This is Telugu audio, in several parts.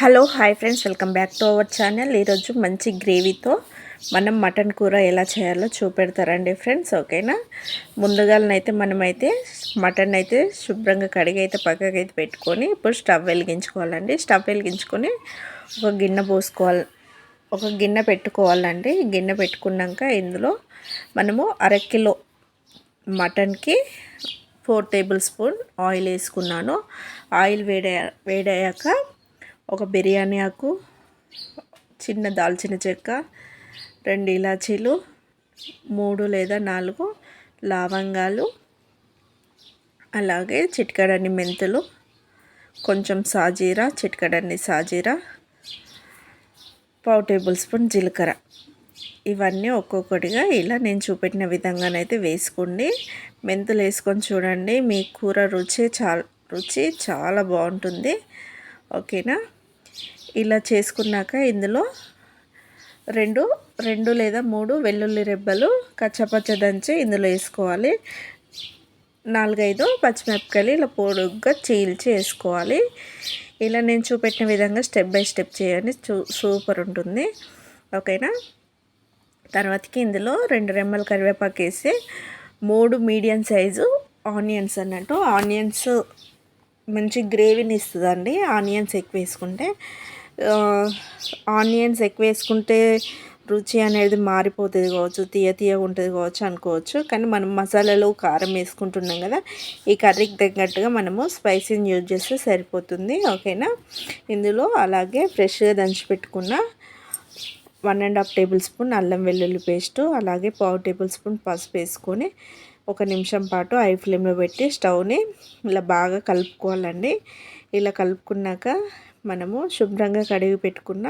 Hello hi friends. Welcome back to our channel. ఈరోజు మంచి గ్రేవీతో మనం మటన్ కూర ఎలా చేయాలో చూపెడతారండి ఫ్రెండ్స్. ఓకేనా? ముందుగానైతే మనమైతే మటన్ అయితే శుభ్రంగా కడిగి అయితే పక్కకైతే అయితే పెట్టుకొని ఇప్పుడు స్టవ్ వెలిగించుకోవాలండి. స్టవ్ వెలిగించుకొని ఒక గిన్నె పోసుకోవాలి. ఒక గిన్నె పెట్టుకోవాలండి. గిన్నె పెట్టుకున్నాక ఇందులో మనము అరకిలో మటన్కి ఫోర్ టేబుల్ స్పూన్ ఆయిల్ వేసుకున్నాను. ఆయిల్ వేడే వేడయ్యాక ఒక బిర్యానీ ఆకు చిన్న దాల్చిన చెక్క రెండు ఇలాచీలు మూడు లేదా నాలుగు లవంగాలు అలాగే చిటికడన్ని మెంతులు కొంచెం సాజీరా చిట్కడన్ని సాజీరా పావు టేబుల్ స్పూన్ జీలకర్ర. ఇవన్నీ ఒక్కొక్కటిగా ఇలా నేను చూపెట్టిన విధంగానైతే వేసుకోండి. మెంతులు వేసుకొని చూడండి. మీ కూర రుచి చాలా రుచి చాలా బాగుంటుంది. ఓకేనా? ఇలా చేసుకున్నాక ఇందులో రెండు రెండు లేదా మూడు వెల్లుల్లి రెబ్బలు కచ్చపచ్చ దంచి ఇందులో వేసుకోవాలి. నాలుగైదు పచ్చిమిరపకాయలు ఇలా పొడుగ్గా చీల్చి వేసుకోవాలి. ఇలా నేను చూపెట్టిన విధంగా స్టెప్ బై స్టెప్ చేయండి. సూపర్ ఉంటుంది. ఓకేనా? తర్వాతకి ఇందులో రెండు రెమ్మల కరివేపాకు వేసి మూడు మీడియం సైజు ఆనియన్స్ అన్నట్టు. ఆనియన్స్ మంచి గ్రేవీని ఇస్తుందండి. ఆనియన్స్ ఎక్కువ వేసుకుంటే ఆనియన్స్ ఎక్కువ వేసుకుంటే రుచి అనేది మారిపోతుంది కావచ్చు తీయ తీయగా ఉంటుంది కావచ్చు అనుకోవచ్చు. కానీ మనం మసాలాలు కారం వేసుకుంటున్నాం కదా ఈ కర్రీకి తగ్గట్టుగా మనము స్పైసీని యూజ్ చేస్తే సరిపోతుంది. ఓకేనా? ఇందులో అలాగే ఫ్రెష్గా దంచి పెట్టుకున్న one and half table spoon అల్లం వెల్లుల్లి పేస్టు అలాగే పావు టేబుల్ స్పూన్ పసుపు వేసుకొని ఒక నిమిషం పాటు ఐ ఫ్లేమ్లో పెట్టి స్టవ్ని ఇలా బాగా కలుపుకోవాలండి. ఇలా కలుపుకున్నాక మనము శుభ్రంగా కడిగి పెట్టుకున్న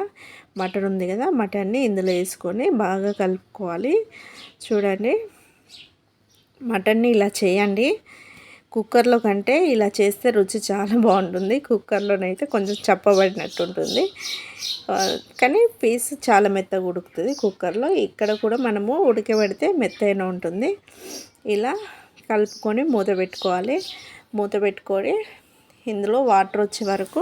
మటన్ ఉంది కదా మటన్ని ఇందులో వేసుకొని బాగా కలుపుకోవాలి. చూడండి మటన్ని ఇలా చేయండి. కుక్కర్లో కంటే ఇలా చేస్తే రుచి చాలా బాగుంటుంది. కుక్కర్లోనైతే కొంచెం చప్పబడినట్టు ఉంటుంది. కానీ పీస్ చాలా మెత్తగా ఉడుకుతుంది కుక్కర్లో. ఇక్కడ కూడా మనము ఉడకబెడితే మెత్తైన ఉంటుంది. ఇలా కలుపుకొని మూత పెట్టుకోవాలి. మూత పెట్టుకొని ఇందులో వాటర్ వచ్చే వరకు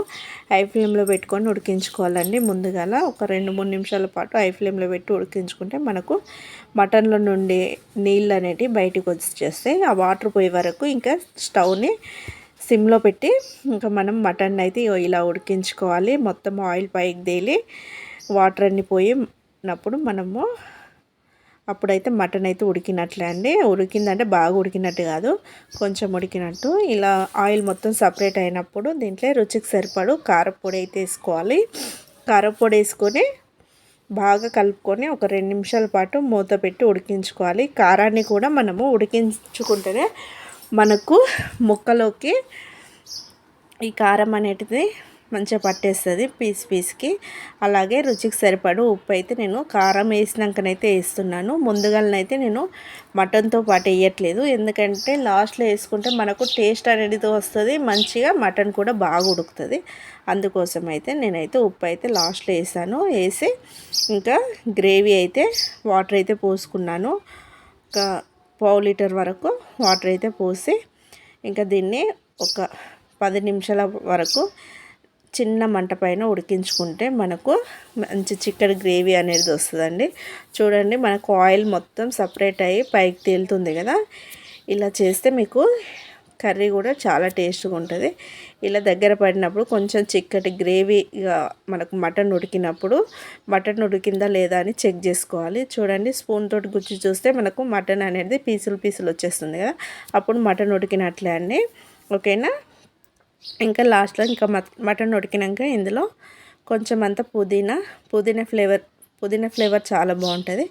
హై ఫ్లేమ్లో పెట్టుకొని ఉడికించుకోవాలండి. ముందుగాల ఒక రెండు మూడు నిమిషాల పాటు హై ఫ్లేమ్లో పెట్టి ఉడికించుకుంటే మనకు మటన్లో నుండి నీళ్ళు అనేటివి బయటకు వచ్చేస్తాయి. ఆ వాటర్ పోయే వరకు ఇంకా స్టవ్ని సిమ్లో పెట్టి ఇంకా మనం మటన్ అయితే ఇలా ఉడికించుకోవాలి. మొత్తం ఆయిల్ పైకి తేలి వాటర్ అన్ని పోయినప్పుడు మనము అప్పుడైతే మటన్ అయితే ఉడికినట్లే అండి. ఉడికిందంటే బాగా ఉడికినట్టు కాదు కొంచెం ఉడికినట్టు. ఇలా ఆయిల్ మొత్తం సపరేట్ అయినప్పుడు దీంట్లో రుచికి సరిపడు కారపొడి అయితే వేసుకోవాలి. కారపొడి వేసుకొని బాగా కలుపుకొని ఒక రెండు నిమిషాల పాటు మూత పెట్టి ఉడికించుకోవాలి. కారాన్ని కూడా మనము ఉడికించుకుంటేనే మనకు ముక్కలోకి ఈ కారం అనేటిది మంచిగా పట్టేస్తుంది పీస్ పీస్కి. అలాగే రుచికి సరిపడు ఉప్పు అయితే నేను కారం వేసినాకనైతే వేస్తున్నాను. ముందుగానైతే నేను మటన్తో పాటు వేయట్లేదు. ఎందుకంటే లాస్ట్లో వేసుకుంటే మనకు టేస్ట్ అనేది వస్తుంది మంచిగా మటన్ కూడా బాగా ఉడుకుతుంది. అందుకోసం అయితే నేనైతే ఉప్పు అయితే లాస్ట్లో వేసాను. వేసి ఇంకా గ్రేవీ అయితే వాటర్ అయితే పోసుకున్నాను. ఒక పావు లీటర్ వరకు వాటర్ అయితే పోసి ఇంకా దీన్ని ఒక పది నిమిషాల వరకు చిన్న మంట పైన ఉడికించుకుంటే మనకు మంచి చిక్కడి గ్రేవీ అనేది వస్తుందండి. చూడండి మనకు ఆయిల్ మొత్తం సపరేట్ అయ్యి పైకి తేలుతుంది కదా. ఇలా చేస్తే మీకు కర్రీ కూడా చాలా టేస్ట్గా ఉంటుంది. ఇలా దగ్గర పడినప్పుడు కొంచెం చిక్కటి గ్రేవీగా మనకు మటన్ ఉడికినప్పుడు మటన్ ఉడికిందా లేదా అని చెక్ చేసుకోవాలి. చూడండి స్పూన్ తోటి గుచ్చి చూస్తే మనకు మటన్ అనేది పీసులు పీసులు వచ్చేస్తుంది కదా. అప్పుడు మటన్ ఉడికినట్లే అండి. ఓకేనా? ఇంకా లాస్ట్లో ఇంకా మటన్ ఉడికినాక ఇందులో కొంచెం అంతా పుదీనా పుదీనా ఫ్లేవర్ పుదీనా ఫ్లేవర్ చాలా బాగుంటుంది.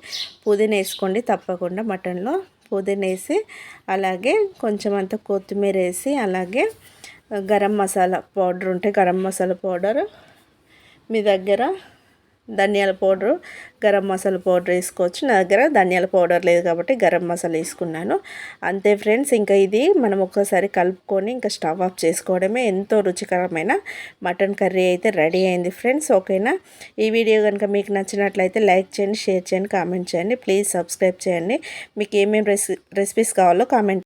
పుదీనా వేసుకోండి తప్పకుండా మటన్లో. పుదీనా వేసి అలాగే కొంచెం అంత కొత్తిమీర వేసి అలాగే గరం మసాలా పౌడర్ ఉంటే గరం మసాలా పౌడర్ మీ దగ్గర ధనియాల పౌడరు గరం మసాలా పౌడర్ వేసుకోవచ్చు. నా దగ్గర ధనియాల పౌడర్ లేదు కాబట్టి గరం మసాలా వేసుకున్నాను. అంతే ఫ్రెండ్స్ ఇంకా ఇది మనం ఒక్కసారి కలుపుకొని ఇంకా స్టవ్ ఆఫ్ చేసుకోవడమే ఎంతో రుచికరమైన మటన్ కర్రీ అయితే రెడీ అయింది ఫ్రెండ్స్ ఓకేనా? ఈ వీడియో కనుక మీకు నచ్చినట్లయితే లైక్ చేయండి షేర్ చేయండి కామెంట్ చేయండి. ప్లీజ్ సబ్స్క్రైబ్ చేయండి. మీకు ఏమేమి రెసిపీస్ కావాలో కామెంట్